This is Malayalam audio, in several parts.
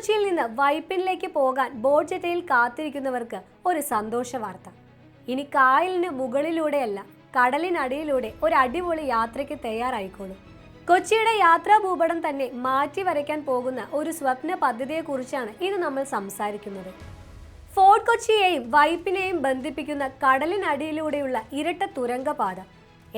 കൊച്ചിയിൽ നിന്ന് വൈപ്പിനിലേക്ക് പോകാൻ ബോട്ട് ജെട്ടയിൽ കാത്തിരിക്കുന്നവർക്ക് ഒരു സന്തോഷ വാർത്ത. ഇനി കായലിന് മുകളിലൂടെയല്ല കടലിനടിയിലൂടെ ഒരു അടിപൊളി യാത്രയ്ക്ക് തയ്യാറായിക്കോളൂ. കൊച്ചിയുടെ യാത്രാ ഭൂപടം തന്നെ മാറ്റി വരയ്ക്കാൻ പോകുന്ന ഒരു സ്വപ്ന പദ്ധതിയെക്കുറിച്ചാണ് ഇത് നമ്മൾ സംസാരിക്കുന്നത്. ഫോർട്ട് കൊച്ചിയെയും വൈപ്പിനെയും ബന്ധിപ്പിക്കുന്ന കടലിനടിയിലൂടെയുള്ള ഇരട്ട തുരങ്കപാത.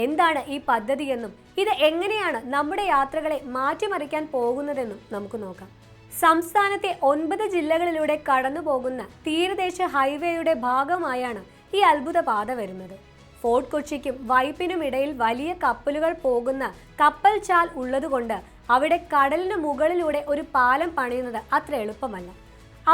എന്താണ് ഈ പദ്ധതിയെന്നും ഇത് എങ്ങനെയാണ് നമ്മുടെ യാത്രകളെ മാറ്റിമറിക്കാൻ പോകുന്നതെന്നും നമുക്ക് നോക്കാം. സംസ്ഥാനത്തെ ഒൻപത് ജില്ലകളിലൂടെ കടന്നുപോകുന്ന തീരദേശ ഹൈവേയുടെ ഭാഗമായാണ് ഈ അത്ഭുത പാത വരുന്നത്. ഫോർട്ട് കൊച്ചിക്കും വൈപ്പിനും ഇടയിൽ വലിയ കപ്പലുകൾ പോകുന്ന കപ്പൽ ചാൽ ഉള്ളതുകൊണ്ട് അവിടെ കടലിന് മുകളിലൂടെ ഒരു പാലം പണിയുന്നത് അത്ര എളുപ്പമല്ല.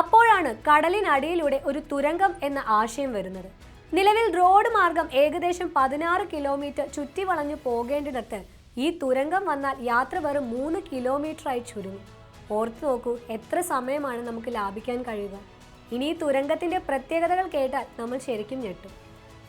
അപ്പോഴാണ് കടലിനടിയിലൂടെ ഒരു തുരങ്കം എന്ന ആശയം വരുന്നത്. നിലവിൽ റോഡ് മാർഗം ഏകദേശം പതിനാറ് കിലോമീറ്റർ ചുറ്റി വളഞ്ഞു പോകേണ്ടിടത്ത് ഈ തുരങ്കം വന്നാൽ യാത്ര വെറും മൂന്ന് കിലോമീറ്ററായി ചുരുങ്ങും. ഓർത്തു നോക്കൂ എത്ര സമയമാണ് നമുക്ക് ലാഭിക്കാൻ കഴിയുക? ഇനി ഈ തുരങ്കത്തിന്റെ പ്രത്യേകതകൾ കേട്ടാൽ നമ്മൾ ശരിക്കും ഞെട്ടും.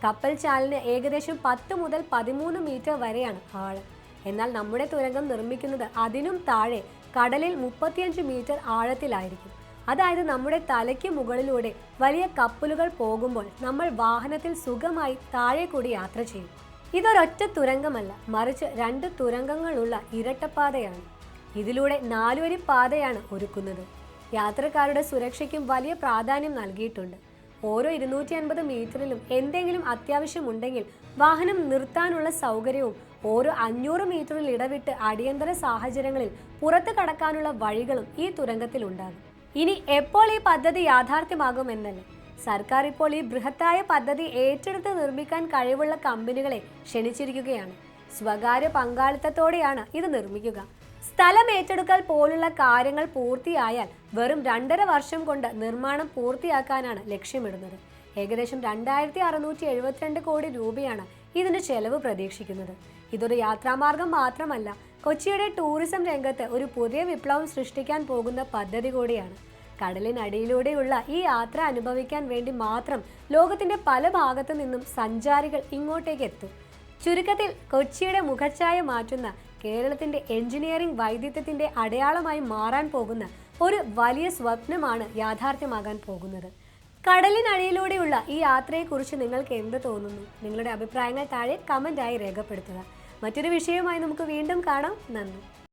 കപ്പൽ ചാലിന് ഏകദേശം പത്ത് മുതൽ പതിമൂന്ന് മീറ്റർ വരെയാണ് ആഴം. എന്നാൽ നമ്മുടെ തുരങ്കം നിർമ്മിക്കുന്നത് അതിനും താഴെ കടലിൽ മുപ്പത്തിയഞ്ച് മീറ്റർ ആഴത്തിലായിരിക്കും. അതായത് നമ്മുടെ തലയ്ക്ക് മുകളിലൂടെ വലിയ കപ്പലുകൾ പോകുമ്പോൾ നമ്മൾ വാഹനത്തിൽ സുഖമായി താഴെ കൂടി യാത്ര ചെയ്യും. ഇതൊരൊറ്റ തുരങ്കമല്ല മറിച്ച് രണ്ട് തുരങ്കങ്ങളുള്ള ഇരട്ടപ്പാതയാണ്. ഇതിലൂടെ നാലുവരി പാതയാണ് ഒരുക്കുന്നത്. യാത്രക്കാരുടെ സുരക്ഷയ്ക്കും വലിയ പ്രാധാന്യം നൽകിയിട്ടുണ്ട്. ഓരോ ഇരുന്നൂറ്റി അൻപത് മീറ്ററിലും എന്തെങ്കിലും അത്യാവശ്യമുണ്ടെങ്കിൽ വാഹനം നിർത്താനുള്ള സൗകര്യവും ഓരോ അഞ്ഞൂറ് മീറ്ററിൽ ഇടവിട്ട് അടിയന്തര സാഹചര്യങ്ങളിൽ പുറത്തു കടക്കാനുള്ള വഴികളും ഈ തുരങ്കത്തിൽ ഉണ്ടാകും ഇനി എപ്പോൾ ഈ പദ്ധതി യാഥാർത്ഥ്യമാകുമെന്നല്ലേ? സർക്കാർ ഇപ്പോൾ ഈ ബൃഹത്തായ പദ്ധതി ഏറ്റെടുത്ത് നിർമ്മിക്കാൻ കഴിവുള്ള കമ്പനികളെ ക്ഷണിച്ചിരിക്കുകയാണ്. സ്വകാര്യ പങ്കാളിത്തത്തോടെയാണ് ഇത് നിർമ്മിക്കുക. സ്ഥലം ഏറ്റെടുക്കൽ പോലുള്ള കാര്യങ്ങൾ പൂർത്തിയായാൽ വെറും രണ്ടര വർഷം കൊണ്ട് നിർമ്മാണം പൂർത്തിയാക്കാനാണ് ലക്ഷ്യമിടുന്നത്. ഏകദേശം രണ്ടായിരത്തി അറുന്നൂറ്റി എഴുപത്തിരണ്ട് കോടി രൂപയാണ് ഇതിന് ചെലവ് പ്രതീക്ഷിക്കുന്നത്. ഇതൊരു യാത്രാമാർഗം മാത്രമല്ല കൊച്ചിയുടെ ടൂറിസം രംഗത്ത് ഒരു പുതിയ വിപ്ലവം സൃഷ്ടിക്കാൻ പോകുന്ന പദ്ധതി കൂടിയാണ്. കടലിനടിയിലൂടെയുള്ള ഈ യാത്ര അനുഭവിക്കാൻ വേണ്ടി മാത്രം ലോകത്തിന്റെ പല ഭാഗത്തു നിന്നും സഞ്ചാരികൾ ഇങ്ങോട്ടേക്ക് എത്തും ചുരുക്കത്തിൽ കൊച്ചിയുടെ മുഖച്ഛായ മാറ്റുന്ന കേരളത്തിന്റെ എഞ്ചിനീയറിംഗ് വൈദഗ്ധ്യത്തിന്റെ അടയാളമായി മാറാൻ പോകുന്ന ഒരു വലിയ സ്വപ്നമാണ് യാഥാർത്ഥ്യമാകാൻ പോകുന്നത്. കടലിനടിയിലൂടെയുള്ള ഈ യാത്രയെക്കുറിച്ച് നിങ്ങൾക്ക് എന്ത് തോന്നുന്നു? നിങ്ങളുടെ അഭിപ്രായങ്ങൾ താഴെ കമന്റായി രേഖപ്പെടുത്തുക. മറ്റൊരു വിഷയവുമായി നമുക്ക് വീണ്ടും കാണാം. നന്ദി.